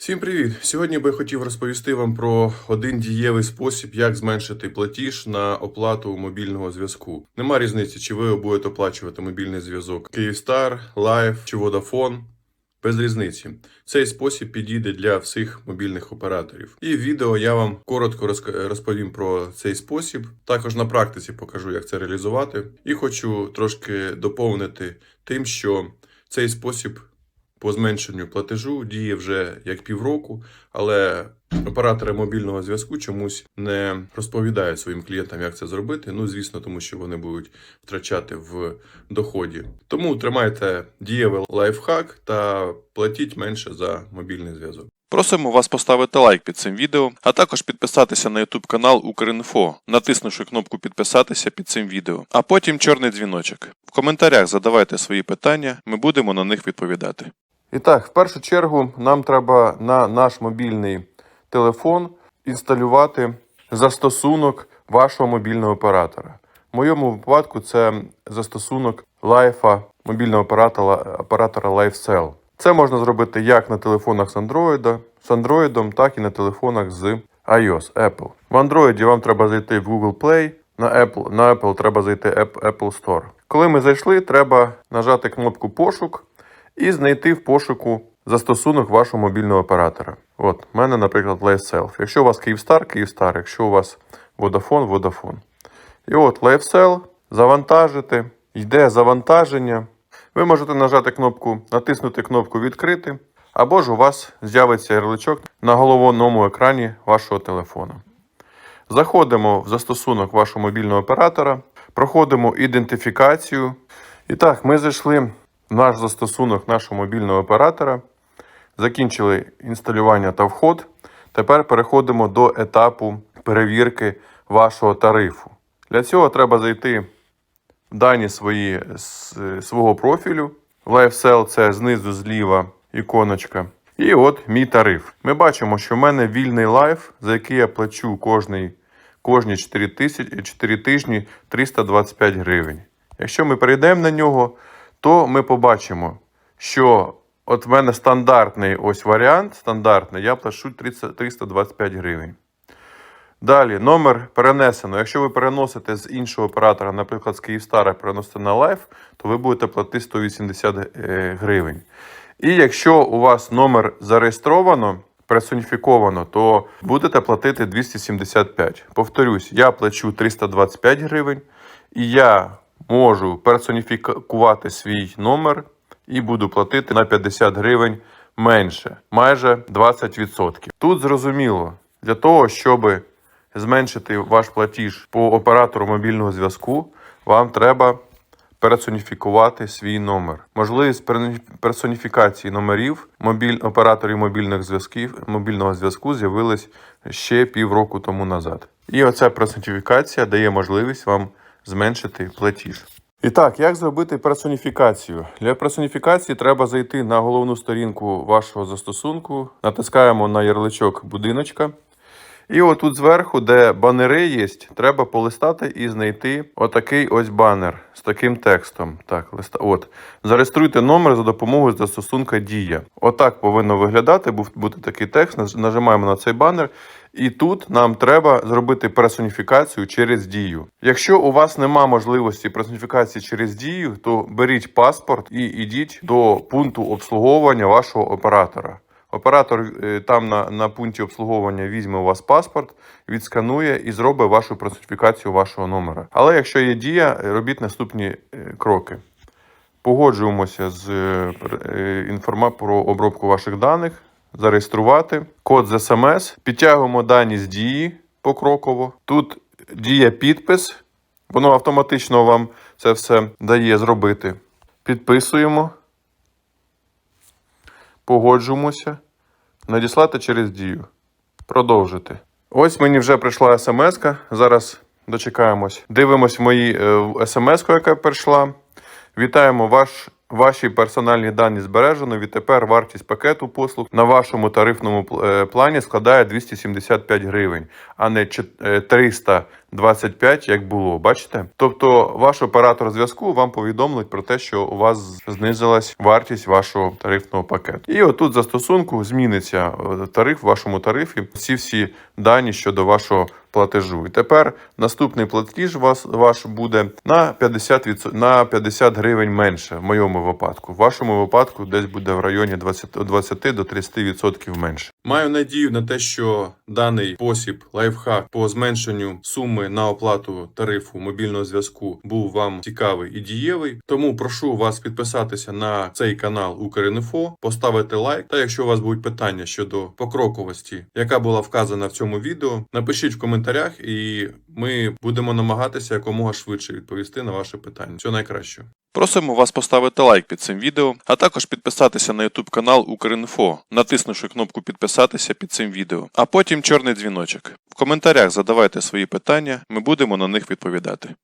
Всім привіт! Сьогодні би хотів розповісти вам про один дієвий спосіб, як зменшити платіж на оплату мобільного зв'язку. Нема різниці, чи ви будете оплачувати мобільний зв'язок Київстар, Лайф чи Vodafone. Без різниці. Цей спосіб підійде для всіх мобільних операторів. І в відео я вам коротко розповім про цей спосіб. Також на практиці покажу, як це реалізувати. І хочу трошки доповнити тим, що цей спосіб по зменшенню платежу діє вже як півроку, але оператори мобільного зв'язку чомусь не розповідають своїм клієнтам, як це зробити. Ну, звісно, тому що вони будуть втрачати в доході. Тому тримайте дієвий лайфхак та платіть менше за мобільний зв'язок. Просимо вас поставити лайк під цим відео, а також підписатися на YouTube канал Укрінфо, натиснувши кнопку підписатися під цим відео, а потім чорний дзвіночок. В коментарях задавайте свої питання, ми будемо на них відповідати. І так, в першу чергу нам треба на наш мобільний телефон інсталювати застосунок вашого мобільного оператора. В моєму випадку це застосунок лайфа мобільного оператора, оператора LifeCell. Це можна зробити як на телефонах з Android, з Android, так і на телефонах з iOS Apple. В Android вам треба зайти в Google Play, на Apple, на Apple треба зайти App- Apple Store. Коли ми зайшли, треба нажати кнопку пошук і знайти в пошуку застосунок вашого мобільного оператора. От, в мене, наприклад, LifeSelf. Якщо у вас Київстар, Київстар, якщо у вас Vodafone, Vodafone. І от LifeSell, завантажити, йде завантаження. Ви можете нажати кнопку, натиснути кнопку Відкрити, або ж у вас з'явиться ярличок на головному екрані вашого телефона. Заходимо в застосунок вашого мобільного оператора, проходимо ідентифікацію. І так, ми зайшли в наш застосунок нашого мобільного оператора, закінчили інсталювання та вход. Тепер переходимо до етапу перевірки вашого тарифу. Для цього треба зайти в дані свої свого профілю. LifeSell це знизу зліва іконочка. І от мій тариф. Ми бачимо, що в мене вільний лайф, за який я плачу кожний, кожні 4, тисяч, 4 тижні 325 гривень. Якщо ми перейдемо на нього, то ми побачимо, що от в мене стандартний ось варіант, стандартний, я плачу 30 325 гривень. Далі, номер перенесено. Якщо ви переносите з іншого оператора, наприклад, з Київстара, переносите на Лайф, то ви будете платити 180 е, гривень. І якщо у вас номер зареєстровано, персоніфіковано, то будете платити 275. Повторюсь, я плачу 325 гривень, і я можу персоніфікувати свій номер і буду платити на 50 гривень менше, майже 20%. Тут зрозуміло, для того, щоб зменшити ваш платіж по оператору мобільного зв'язку, вам треба персоніфікувати свій номер. Можливість персоніфікації номерів мобіль... операторів мобільних зв'язків мобільного зв'язку з'явилась ще півроку тому назад. І оця персоніфікація дає можливість вам зменшити платіж. І так, як зробити персоніфікацію? Для персоніфікації треба зайти на головну сторінку вашого застосунку, натискаємо на ярличок будиночка. І отут зверху, де банери є, треба полистати і знайти отакий ось банер з таким текстом. Так, листа. От. Зареєструйте номер за допомогою застосунка Дія. Отак повинно виглядати, бути такий текст. Нажимаємо на цей банер. І тут нам треба зробити персоніфікацію через дію. Якщо у вас нема можливості персоніфікації через дію, то беріть паспорт і йдіть до пункту обслуговування вашого оператора. Оператор е, там на, на пункті обслуговування візьме у вас паспорт, відсканує і зробить вашу персоніфікацію вашого номера. Але якщо є дія, е, робіть наступні е, кроки. Погоджуємося з е, е, інформа про обробку ваших даних, зареєструвати код з смс, підтягуємо дані з дії покроково. Тут дія підпис, воно автоматично вам це все дає зробити. Підписуємо погоджуємося, надіслати через дію. Продовжити. Ось мені вже прийшла смс. Зараз дочекаємось. Дивимось мої е, смс, яка прийшла. Вітаємо ваш. Ваші персональні дані збережено. Відтепер вартість пакету послуг на вашому тарифному е, плані складає 275 гривень, а не чет- е, 25, як було. Бачите? Тобто, ваш оператор зв'язку вам повідомить про те, що у вас знизилась вартість вашого тарифного пакету. І отут застосунку зміниться е, тариф в вашому тарифі. Ці всі дані щодо вашого платежу. І тепер наступний платіж вас ваш буде на 50 на 50 гривень менше в моєму випадку. В вашому випадку десь буде в районі 20, 20 до 30 відсотків менше. Маю надію на те, що даний спосіб лайфхак по зменшенню суми на оплату тарифу мобільного зв'язку був вам цікавий і дієвий. Тому прошу вас підписатися на цей канал Укрінфо, поставити лайк. Та якщо у вас будуть питання щодо покроковості, яка була вказана в цьому відео, напишіть в коментарях, і ми будемо намагатися якомога швидше відповісти на ваше питання. Всього найкращого. Просимо вас поставити лайк під цим відео, а також підписатися на YouTube канал Укрінфо, натиснувши кнопку підписатися під цим відео, а потім чорний дзвіночок. В коментарях задавайте свої питання, ми будемо на них відповідати.